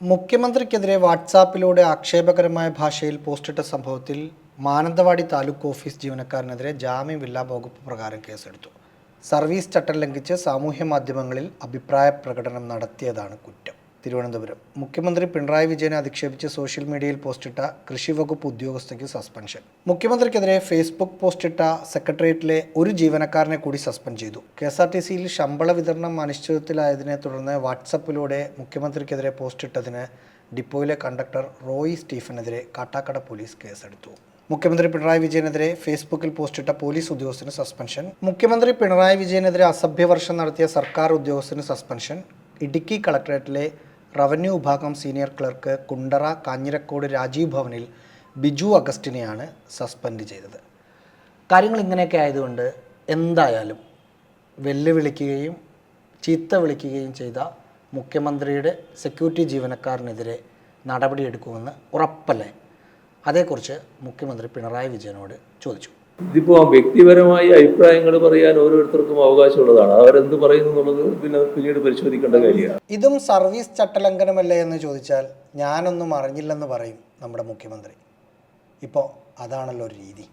മുഖ്യമന്ത്രിക്കെതിരെ വാട്സാപ്പിലൂടെ ആക്ഷേപകരമായ ഭാഷയിൽ പോസ്റ്റിട്ട സംഭവത്തിൽ മാനന്തവാടി താലൂക്ക് ഓഫീസ് ജീവനക്കാരനെതിരെ ജാമ്യമില്ലാ വകുപ്പ് പ്രകാരം കേസെടുത്തു. സർവീസ് ചട്ടം ലംഘിച്ച് സാമൂഹ്യ മാധ്യമങ്ങളിൽ അഭിപ്രായ പ്രകടനം നടത്തിയതാണ് കുറ്റം. തിരുവനന്തപുരം. മുഖ്യമന്ത്രി പിണറായി വിജയനെ അധിക്ഷേപിച്ച് സോഷ്യൽ മീഡിയയിൽ പോസ്റ്റിട്ട കൃഷി വകുപ്പ് ഉദ്യോഗസ്ഥയ്ക്ക് സസ്പെൻഷൻ. മുഖ്യമന്ത്രിക്കെതിരെ ഫേസ്ബുക്ക് പോസ്റ്റിട്ട സെക്രട്ടേറിയറ്റിലെ ഒരു ജീവനക്കാരനെ കൂടി സസ്പെൻഡ് ചെയ്തു. കെ എസ് ആർ ടി സിയിൽ ശമ്പള വിതരണം അനിശ്ചിതത്തിലായതിനെ തുടർന്ന് വാട്സപ്പിലൂടെ മുഖ്യമന്ത്രിക്കെതിരെ പോസ്റ്റിട്ടതിന് ഡിപ്പോയിലെ കണ്ടക്ടർ റോയി സ്റ്റീഫനെതിരെ കാട്ടാക്കട പോലീസ് കേസെടുത്തു. മുഖ്യമന്ത്രി പിണറായി വിജയനെതിരെ ഫേസ്ബുക്കിൽ പോസ്റ്റിട്ട പോലീസ് ഉദ്യോഗസ്ഥന് സസ്പെൻഷൻ. മുഖ്യമന്ത്രി പിണറായി വിജയനെതിരെ അസഭ്യവർഷം നടത്തിയ സർക്കാർ ഉദ്യോഗസ്ഥന് സസ്പെൻഷൻ. ഇടുക്കി കളക്ടറേറ്റിലെ റവന്യൂ വിഭാഗം സീനിയർ ക്ലർക്ക് കുണ്ടറ കാഞ്ഞിരക്കോട് രാജീവ് ഭവനിൽ ബിജു അഗസ്റ്റിനെയാണ് സസ്പെൻഡ് ചെയ്തത്. കാര്യങ്ങൾ ഇങ്ങനെയൊക്കെ ആയതുകൊണ്ട് എന്തായാലും വെല്ലുവിളിക്കുകയും ചീത്ത വിളിക്കുകയും ചെയ്ത മുഖ്യമന്ത്രിയുടെ സെക്യൂരിറ്റി ജീവനക്കാരനെതിരെ നടപടിയെടുക്കുമെന്ന് ഉറപ്പല്ലേ? അതേക്കുറിച്ച് മുഖ്യമന്ത്രി പിണറായി വിജയനോട് ചോദിച്ചു. ഇതിപ്പോ വ്യക്തിപരമായ അഭിപ്രായങ്ങൾ പറയാൻ ഓരോരുത്തർക്കും അവകാശമുള്ളതാണ്. അവരെന്ത് പറയുന്നു എന്നുള്ളത് പിന്നെ പിന്നീട് പരിശോധിക്കേണ്ട കാര്യമാണ്. ഇതും സർവീസ് ചട്ടലംഘനമല്ലേ എന്ന് ചോദിച്ചാൽ ഞാനൊന്നും അറിഞ്ഞില്ലെന്ന് പറയും നമ്മുടെ മുഖ്യമന്ത്രി. ഇപ്പോൾ അതാണല്ലോ ഒരു രീതി.